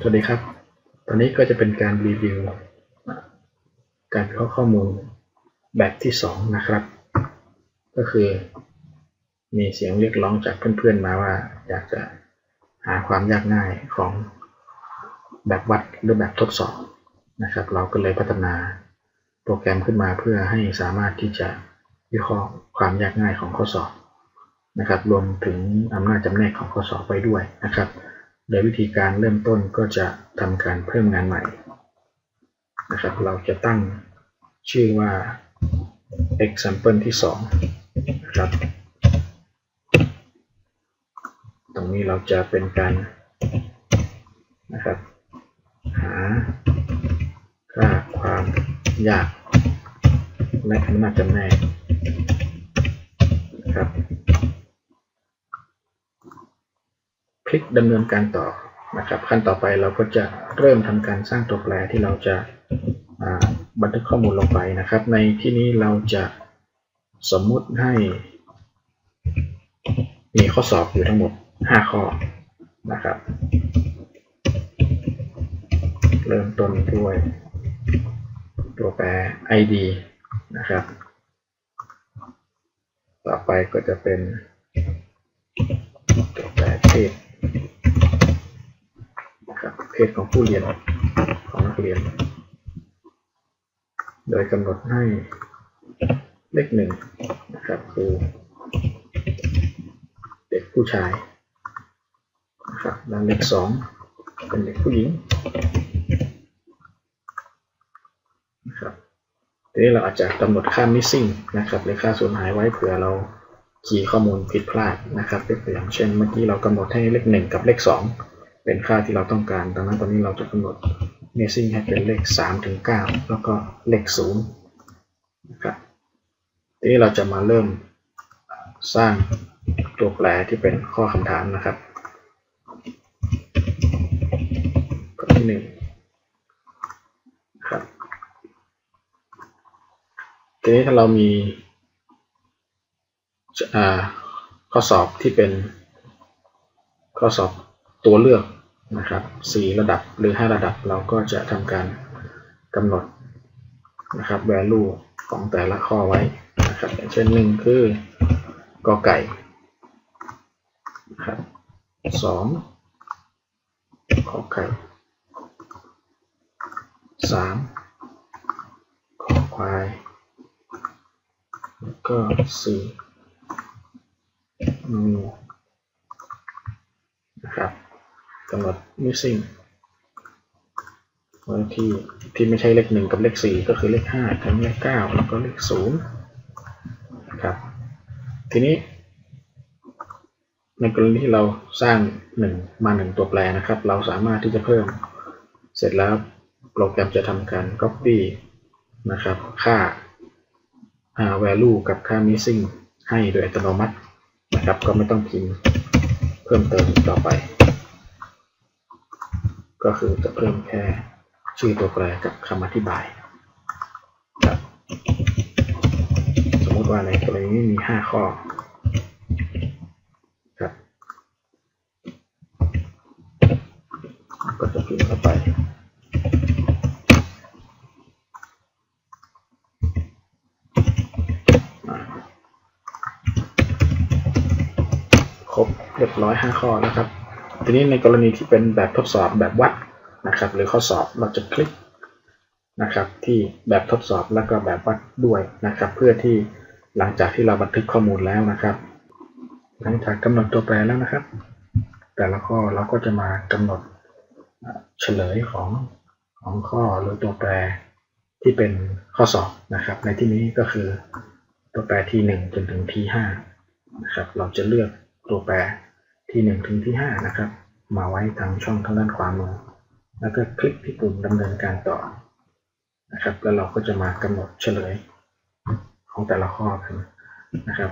สวัสดีครับ ตอนนี้ก็จะเป็นการรีวิว การวิเคราะห์ข้อมูลแบบที่สองนะครับ ก็คือ มีเสียงเรียกร้องจากเพื่อนๆมาว่า อยากจะหาความยากง่ายของแบบวัดหรือแบบทดสอบนะครับ เราก็เลยพัฒนาโปรแกรมขึ้นมาเพื่อให้สามารถที่จะวิเคราะห์ความยากง่ายของข้อสอบนะครับ รวมถึงอำนาจจำแนกของข้อสอบไว้ด้วยนะครับ โดยวิธีการเริ่มต้นก็จะทำการเพิ่มงานใหม่นะครับ เราจะตั้งชื่อว่า example ที่2นะครับ ตรงนี้เราจะเป็นการนะครับ หาค่าความยากและอำนาจจำแนกนะครับ คลิกดำเนินการต่อนะครับขั้นต่อไปเราก็จะเริ่มทำการสร้างตัวแปรที่เราจะบันทึกข้อมูลลงไปนะครับ ในที่นี้เราจะสมมุติให้ มีข้อสอบอยู่ทั้งหมด 5 ข้อนะครับ เริ่มต้นด้วยตัวแปร id นะครับ ต่อไปก็จะเป็นตัวแปรเพศ เพศของผู้เรียนของนักเรียน โดยกำหนดให้เลขหนึ่งนะครับคือเด็กผู้ชายนะครับแล้วเลขสองเป็นเด็กผู้หญิงนะครับทีนี้เราอาจจะกำหนดค่า missing นะครับหรือค่าสูญหายไว้เผื่อเราคีย์ข้อมูลผิดพลาดนะครับยกตัวอย่างเช่น เมื่อกี้เรากำหนดให้เลขหนึ่งกับเลขสอง เป็นค่าที่เราต้องการ ดังนั้นตอนนี้เราจะกำหนด missing ให้เป็นเลข3ถึง9แล้วก็เลข0นะครับ ทีนี้เราจะมาเริ่มสร้างตัวแปรที่เป็นข้อคำถามนะครับข้อที่หนึ่งครับ ทีนี้ถ้าเรามีข้อสอบที่เป็นข้อสอบตัวเลือก นะครับ4ระดับหรือ 5 ระดับเราก็จะทำการกำหนดนะครับ value ของแต่ละข้อไว้นะครับอย่างเช่นหนึ่งคือกอไก่นะครับสองขอไก่สามขอควายแล้วก็สี่งูนะครับ กำหนด missing ไว้ที่ที่ไม่ใช่เลขหนึ่งกับเลขสี่ก็คือเลขห้าทั้งเลขเก้าแล้วก็เลขศูนย์นะครับ ทีนี้ ในกรณีที่เราสร้างหนึ่งมาหนึ่งตัวแปรนะครับ เราสามารถที่จะเพิ่ม เสร็จแล้วโปรแกรมจะทำการ copy นะครับ ค่า value กับค่า missing ให้โดยอัตโนมัตินะครับ ก็ไม่ต้องพิมพ์เพิ่มเติมต่อไป ก็คือจะเพิ่มแค่ชื่อตัวแปรกับคำอธิบายครับสมมติว่าในกรณีนี้มี 5 ข้อครับก็จะพิมพ์เข้าไปครบเรียบร้อย 5 ข้อนะครับ ทีนี้ในกรณีที่เป็นแบบทดสอบแบบวัดนะครับหรือข้อสอบเราจะคลิกนะครับที่แบบทดสอบแล้วก็แบบวัดด้วยนะครับ เพื่อที่หลังจากที่เราบันทึกข้อมูลแล้วนะครับ หลังจากกำหนดตัวแปรแล้วนะครับ แต่ละข้อเราก็จะมากำหนดเฉลยของของข้อหรือตัวแปรที่เป็นข้อสอบนะครับ ในที่นี้ก็คือตัวแปรที่1จนถึงที่5นะครับเราจะเลือกตัวแปร ที่1ถึงที่5นะครับ มาไว้ทางช่องทางด้านขวามือ แล้วก็คลิกที่ปุ่มดำเนินการต่อนะครับ แล้วเราก็จะมากำหนดเฉลยของแต่ละข้อกันนะครับ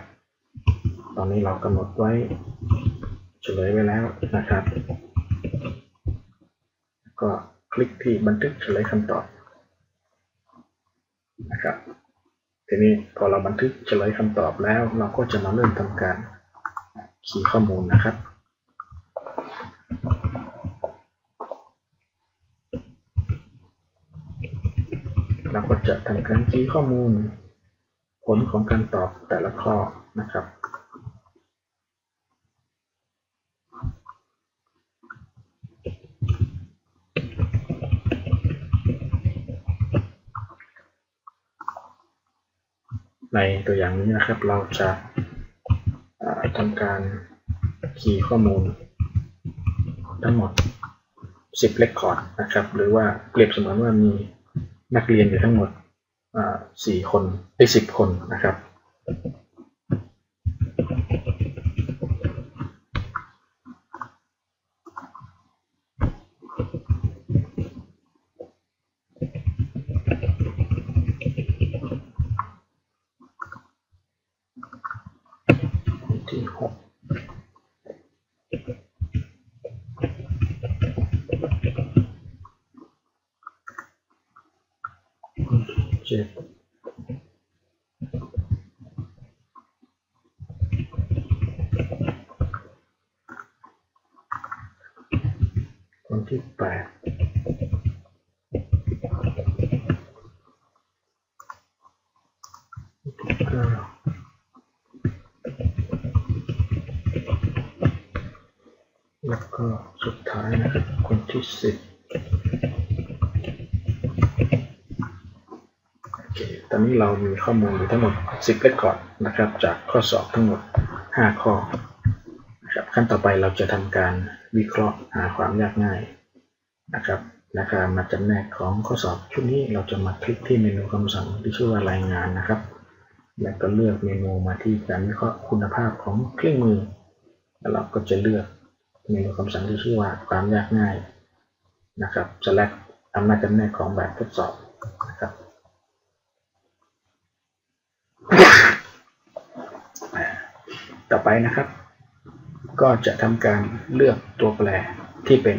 ตอนนี้เรากำหนดไว้เฉลยไว้แล้วนะครับ ก็คลิกที่บันทึกเฉลยคำตอบนะครับทีนี้พอเราบันทึกเฉลยคำตอบแล้ว เราก็จะมาเริ่มทำการคีย์ข้อมูลนะครับ เราก็จะทำการคีย์ข้อมูล ผลของการตอบแต่ละข้อนะครับในตัวอย่างนี้นะครับเราจะทำการคีย์ข้อมูล ทั้งหมด 10เลคคอร์ดนะครับ หรือว่าเปรียบเสมือนว่ามี นักเรียนอยู่ทั้งหมดสี่คนไอ้สิบคนนะครับ จ็ดคนที่แปดแล้วก็สุดท้ายนะครับคนที่สิบ อนนี้เรามีข้อมูลอยู่ทั้งหมด 10เลคคอร์ดนะครับ จากข้อสอบทั้งหมด 5 ข้อนะครับขั้นต่อไปเราจะทำการวิเคราะห์หาความยากง่ายนะครับและการมาจำแนกของข้อสอบชุดนี้เราจะมาคลิกที่เมนูคำสั่งที่ชื่อว่ารายงานนะครับ แล้วก็เลือกเมนูมาที่การวิเคราะห์คุณภาพของเครื่องมือ แล้วเราก็จะเลือกเมนูคำสั่งที่ชื่อว่าความยากง่ายนะครับ select อำนาจจำแนกของแบบทดสอบนะครับ ต่อไปนะครับ ก็จะทำการเลือกตัวแปรที่เป็น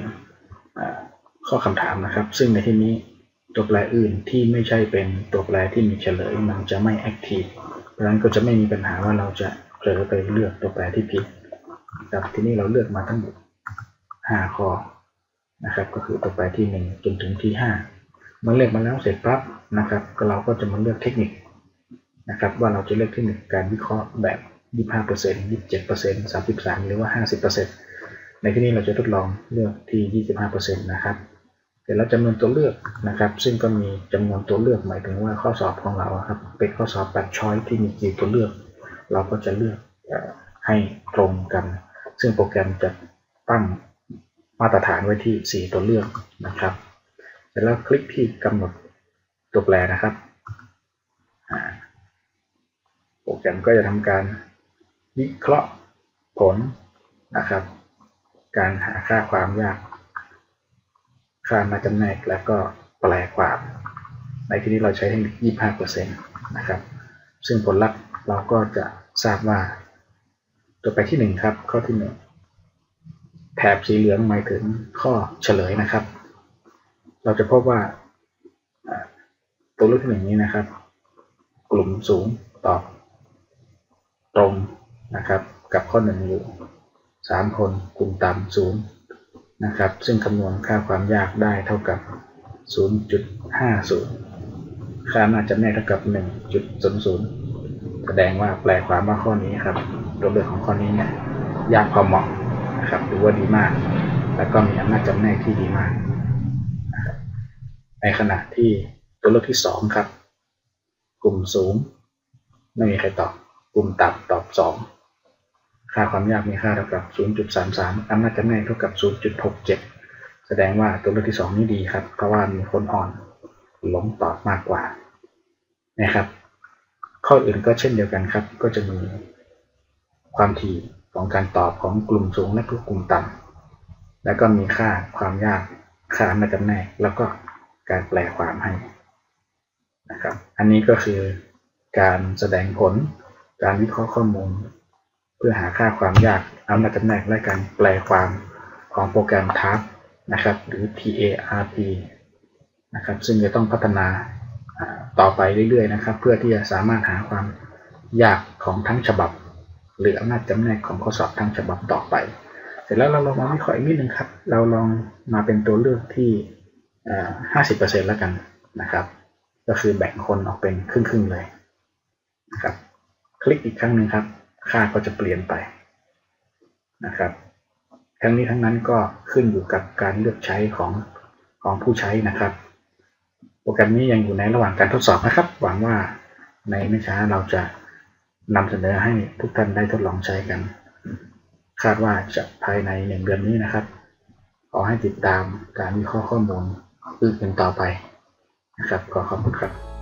ข้อคำถามนะครับ ซึ่งในที่นี้ตัวแปรอื่นที่ไม่ใช่เป็นตัวแปรที่มีเฉลยมันจะไม่ active เพราะฉะนั้นก็จะไม่มีปัญหาว่าเราจะเผลอไปเลือกตัวแปรที่ผิดครับที่นี้เราเลือกมาทั้งหมด5ข้อนะครับ ก็คือตัวแปรที่ 1 จนถึงที่5เมื่อเลือกมาแล้วเสร็จปั๊บนะครับเราก็จะมาเลือกเทคนิค นะครับว่าเราจะเลือกเทคนิคการวิเคราะห์แบบ 25% 27% 33 หรือว่า 50%ในที่นี้เราจะทดลองเลือกที่ 25%นะครับเสร็จแล้วจำนวนตัวเลือกนะครับ ซึ่งก็มีจำนวนตัวเลือกหมายถึงว่าข้อสอบของเราครับเป็นข้อสอบแบบช้อยที่มีกี่ตัวเลือก เราก็จะเลือกให้ตรงกัน ซึ่งโปรแกรมจะตั้งมาตรฐานไว้ที่ 4 ตัวเลือกนะครับเสร็จแล้วคลิกที่กำหนดตัวแปรนะครับ โปรแกรมก็จะทำการวิเคราะห์ผลนะครับ การหาค่าความยาก ค่ามาจำแนกแล้วก็แปลความ ในที่นี้เราใช้เทคนิค25%นะครับ ซึ่งผลลัพธ์เราก็จะทราบว่า ตัวไปที่ 1 ครับ ข้อที่ 1 แถบสีเหลืองหมายถึงข้อเฉลยนะครับ เราจะพบว่าตัวเลือกที่หนึ่งนี้นะครับ กลุ่มสูงตอบ ตรงนะครับกับข้อหนึ่งอยู่สามคนกลุ่มต่ำศูนย์นะครับซึ่งคำนวณค่าความยากได้เท่ากับ 0.50 ค่าน่าจะแน่เท่ากับ 1.00 แสดงว่าแปลความว่าข้อนี้ครับตัวเลือกของข้อนี้เนี่ยยากพอเหมาะนะครับหรือว่าดีมาก แล้วก็มีอำนาจจำแนกที่ดีมากนะครับในขณะที่ตัวเลือกที่ 2 ครับ กลุ่มสูง ไม่มีใครตอบ กลุ่มต่ำตอบ 2 ค่าความยากมีค่าเท่ากับ 0.33 อำนาจจำแนกเท่ากับ 0.67 แสดงว่าตัวเลือกที่ 2 นี่ดีครับ เพราะว่ามีคนอ่อนหลงตอบมากกว่านะครับ ข้ออื่นก็เช่นเดียวกันครับ ก็จะมีความถี่ของการตอบของกลุ่มสูงและกลุ่มต่ำแล้วก็มีค่าความยากค่าอำนาจจำแนกแล้วก็การแปลความให้นะครับ อันนี้ก็คือการแสดงผล การวิเคราะห์ข้อมูล เพื่อหาค่าความยากอำนาจจำแนกและการแปลความของโปรแกรม TARP นะครับ หรือ TARP นะครับ ซึ่งจะต้องพัฒนาต่อไปเรื่อยๆนะครับ เพื่อที่จะสามารถหาความยากของทั้งฉบับ หรืออำนาจจำแนกของข้อสอบทั้งฉบับต่อไป เสร็จแล้วเราลองมาวิเคราะห์อีกนิดนึงครับ เราลองมาเป็นตัวเลือกที่ 50%แล้วกันนะครับ ก็คือแบ่งคนออกเป็นครึ่งๆเลยนะครับ ลิกอีกครั้งหนึ่งครับ ค่าก็จะเปลี่ยนไปนะครับ ทั้งนี้ทั้งนั้นก็ขึ้นอยู่กับการเลือกใช้ของของผู้ใช้นะครับ โปรแกรมนี้ยังอยู่ในระหว่างการทดสอบนะครับ หวังว่าในไม่ช้าเราจะนำเสนอให้ทุกท่านได้ทดลองใช้กัน คาดว่าจะภายในหนึ่งเดือนนี้นะครับ ขอให้ติดตามการวิเคราะห์ข้อมูลอื่นต่อไปนะครับ ขอขอบคุณครับ